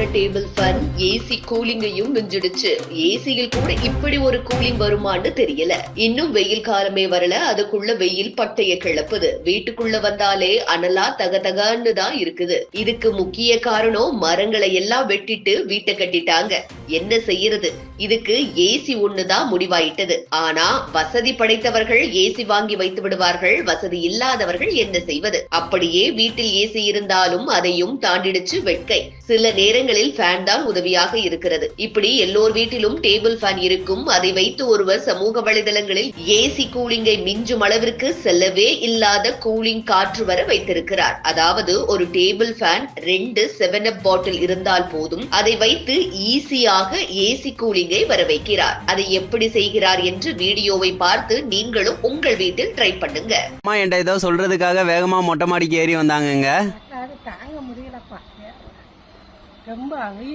இருக்கிற table fan AC கூலிங்கையும் மிஞ்சிடுச்சு. ஏசியில் கூட இப்படி ஒரு கூலிங் வருமான்னு தெரியல. இன்னும் வெயில் காலமே வரல அதுக்குள்ள வெயில் பட்டைய கிளப்புது. வீட்டுக்குள்ள வந்தாலே அனலா தக தகன்னு தான் இருக்குது. இதுக்கு முக்கிய காரணம் மரங்களை எல்லாம் வெட்டிட்டு வீட்டை கட்டிட்டாங்க. என்ன செய்யறது? இதுக்கு ஏசி ஒண்ணுதான் முடிவாயிட்டது. ஆனா வசதி படைத்தவர்கள் ஏசி வாங்கி வைத்து விடுவார்கள் வசதி இல்லாதவர்கள் என்ன செய்வது? அப்படியே வீட்டில் ஏசி இருந்தாலும் அதையும் தாண்டிடுச்சு வெட்கை. சில நேரங்கள் வீடுகளில் ஃபேன் தான் உதவியாக இருக்கிறது. இப்படி எல்லோர் வீட்டிலும் டேபிள் ஃபேன் இருக்கும். அதை வைத்து ஒருவர் சமூக வலைதளங்களில் ஏசி கூலிங்கை மிஞ்சும் அளவிற்கு செல்லவே இல்லாத கூலிங் காற்று வர வைத்திருக்கிறார். அதாவது ஒரு டேபிள் ஃபேன் ரெண்டு செவன் அப் பாட்டில் இருந்தால் போதும். அதை வைத்து ஈஸியாக ஏசி கூலிங்கை வர வைக்கிறார். அதை எப்படி செய்கிறார் என்று வீடியோவை பார்த்து நீங்களும் உங்கள் வீட்டில் ட்ரை பண்ணுங்க. அம்மா என்கிட்ட ஏதோ சொல்றதுக்காக வேகமா மொட்டை மாடிக்கு ஏறி வந்தாங்கங்க அது தாங்க முடியலப்பா ரொம்ப அழியுது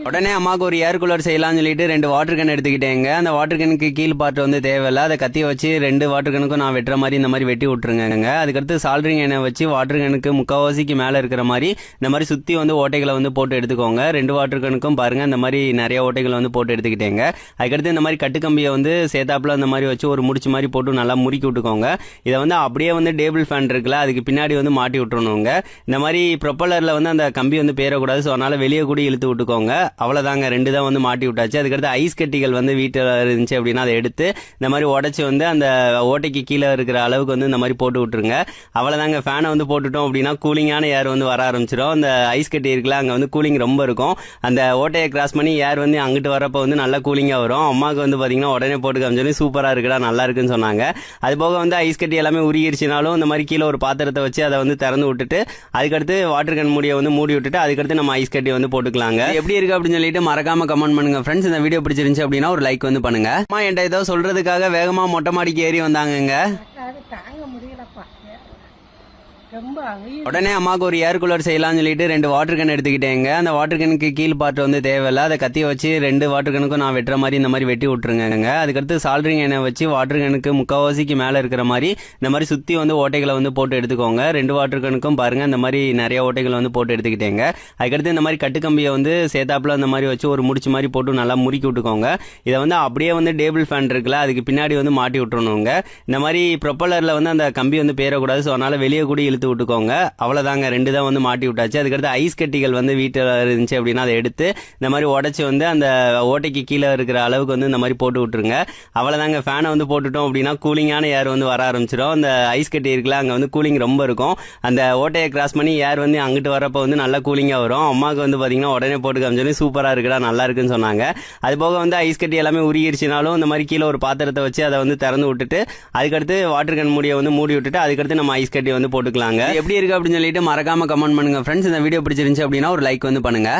உடனே அம்மாவுக்கு ஒரு ஏர் கூலர் செய்யலாம்னு சொல்லிட்டு ரெண்டு வாட்டர் கேன் எடுத்துக்கிட்டேங்க. அந்த வாட்டர் கேனுக்கு கீழ் பார்ட் வந்து தேவையில்ல. அதை கத்திய வச்சு ரெண்டு வாட்டர் கேனுக்கும் நான் வெட்டுற மாதிரி இந்த மாதிரி வெட்டி விட்டுருங்க அதுக்கடுத்து சால்ட்ரிங் எண்ணெய் வச்சு வாட்டர் கேனுக்கு முக்கால்வாசிக்கு மேலே இருக்கிற மாதிரி இந்த மாதிரி சுற்றி வந்து ஓட்டைகளை வந்து போட்டு எடுத்துக்கோங்க. ரெண்டு வாட்டர் கேனுக்கும் பாருங்க இந்த மாதிரி நிறைய ஓட்டைகளை வந்து போட்டு எடுத்துக்கிட்டேங்க. அதுக்கடுத்து இந்த மாதிரி கட்டுக்கம்பியை வந்து சேத்தாப்புல அந்த மாதிரி வச்சு ஒரு முடிச்சு மாதிரி போட்டு நல்லா முறுக்கி விட்டுக்கோங்க. இதை வந்து அப்படியே வந்து டேபிள் ஃபேன் இருக்குல்ல அதுக்கு பின்னாடி வந்து மாட்டி விட்டுறணுங்க. இந்த மாதிரி ப்ரொப்பலரில் வந்து அந்த கம்பி வந்து பேரக்கூடாது ஸோ அதனால வெளியே கூட இழுத்து விட்டுக்கோங்க. அவ்வளோதாங்க ரெண்டு தான் வந்து மாட்டி விட்டாச்சு. அதுக்கடுத்து ஐஸ் கட்டிகள் வந்து வீட்டில் இருந்துச்சு அப்படின்னா அதை எடுத்து இந்த மாதிரி உடச்சி வந்து அந்த ஓட்டைக்கு கீழே இருக்கிற அளவுக்கு வந்து இந்த மாதிரி போட்டு விட்டுருங்க. அவ்வளோதாங்க ஃபேனை வந்து போட்டுட்டோம் அப்படின்னா கூலிங்கான ஏர் வந்து வர ஆரம்பிச்சிடும் அந்த ஐஸ் கட்டி இருக்குல்ல அங்கே வந்து கூலிங் ரொம்ப இருக்கும். அந்த ஓட்டையை கிராஸ் பண்ணி ஏர் வந்து அங்கிட்டு வரப்போ வந்து நல்லா கூலிங்காக வரும். அம்மாவுக்கு வந்து பார்த்தீங்கன்னா உடனே போட்டு காமிச்சோன்னே சூப்பராக இருக்குடா நல்லா இருக்குன்னு சொன்னாங்க. அது போக வந்து ஐஸ் கட்டி எல்லாமே உருகிருச்சுனாலும் இந்த மாதிரி கீழே ஒரு பாத்திரத்தை வச்சு அதை வந்து திறந்து விட்டுட்டு அதுக்கடுத்து வாட்டர் கன் மூடியை வந்து மூடி விட்டுட்டு அதுக்கடுத்து நம்ம ஐஸ் கட்டி வந்து போட்டுக்கலாங்க. எப்படி இருக்கு அப்படின்னு சொல்லிட்டு மறக்காம கமெண்ட் பண்ணுங்க. ஃப்ரெண்ட்ஸ் இந்த வீடியோ பிடிச்சிருந்துச்சு அப்படின்னா ஒரு லைக் வந்து பண்ணுங்க. அம்மா என்கிட்ட ஏதோ சொல்றதுக்காக வேகமா மொட்டை மாடிக்கு ஏறி வந்தாங்க அது தாங்க முடியலப்பா ரொம்ப அழியுது உடனே அம்மாவுக்கு ஒரு ஏர் கூலர் செய்யலாம்னு சொல்லிட்டு ரெண்டு வாட்டர் கேன் எடுத்துக்கிட்டேங்க. அந்த வாட்டர் கேனுக்கு கீழ் பார்ட் வந்து தேவையில்ல. அதை கத்திய வச்சு ரெண்டு வாட்டர் கேனுக்கும் நான் வெட்டுற மாதிரி இந்த மாதிரி வெட்டி விட்டுருங்க அதுக்கடுத்து சால்ட்ரிங் எண்ணெய் வச்சு வாட்டர் கேனுக்கு முக்கால்வாசிக்கு மேலே இருக்கிற மாதிரி இந்த மாதிரி சுற்றி வந்து ஓட்டைகளை வந்து போட்டு எடுத்துக்கோங்க. ரெண்டு வாட்டர் கேனுக்கும் பாருங்க இந்த மாதிரி நிறைய ஓட்டைகளை வந்து போட்டு எடுத்துக்கிட்டேங்க. அதுக்கடுத்து இந்த மாதிரி கட்டுக்கம்பியை வந்து சேத்தாப்புல அந்த மாதிரி வச்சு ஒரு முடிச்சு மாதிரி போட்டு நல்லா முறுக்கி விட்டுக்கோங்க. இதை வந்து அப்படியே வந்து டேபிள் ஃபேன் இருக்குல்ல அதுக்கு பின்னாடி வந்து மாட்டி விட்டுறணுங்க. இந்த மாதிரி ப்ரொப்பலரில் வந்து அந்த கம்பி வந்து பேரக்கூடாது ஸோ அதனால் வெளியே கூட இழுத்து விட்டுக்கோங்க. அவ்வளோதாங்க ரெண்டு தான் வந்து மாட்டி விட்டாச்சு. அதுக்கடுத்து ஐஸ் கட்டிகள் வந்து வீட்டில் இருந்துச்சு அப்படின்னா அதை எடுத்து இந்த மாதிரி உடச்சி வந்து அந்த ஓட்டைக்கு கீழே இருக்கிற அளவுக்கு வந்து இந்த மாதிரி போட்டு விட்டுருங்க. அவ்வளோதாங்க ஃபேனை வந்து போட்டுட்டோம் அப்படின்னா கூலிங்கான ஏர் வந்து வர ஆரம்பிச்சிடும். அந்த ஐஸ் கட்டி இருக்குல்ல அங்கே வந்து கூலிங் ரொம்ப இருக்கும். அந்த ஓட்டையை கிராஸ் பண்ணி ஏர் வந்து அங்கிட்டு வரப்போ வந்து நல்லா கூலிங்காக வரும். அம்மாவுக்கு வந்து பார்த்தீங்கன்னா உடனே போட்டு காமிச்சோன்னே சூப்பராக இருக்குடா நல்லா இருக்குன்னு சொன்னாங்க. அது போக வந்து ஐஸ் கட்டி எல்லாமே உருகிருச்சுனாலும் இந்த மாதிரி கீழே ஒரு பாத்திரத்தை வச்சு அதை வந்து திறந்து விட்டுட்டு அதுக்கடுத்து வாட்டர் கன் மூடியை வந்து மூடி விட்டுட்டு அதுக்கடுத்து நம்ம ஐஸ் கட்டி வந்து போட்டுக்கலாங்க. எப்படி இருக்கு அப்படின்னு சொல்லிட்டு மறக்காம கமெண்ட் பண்ணுங்க. ஃப்ரெண்ட்ஸ் இந்த வீடியோ பிடிச்சிருந்துச்சு அப்படின்னா ஒரு லைக் வந்து பண்ணுங்க.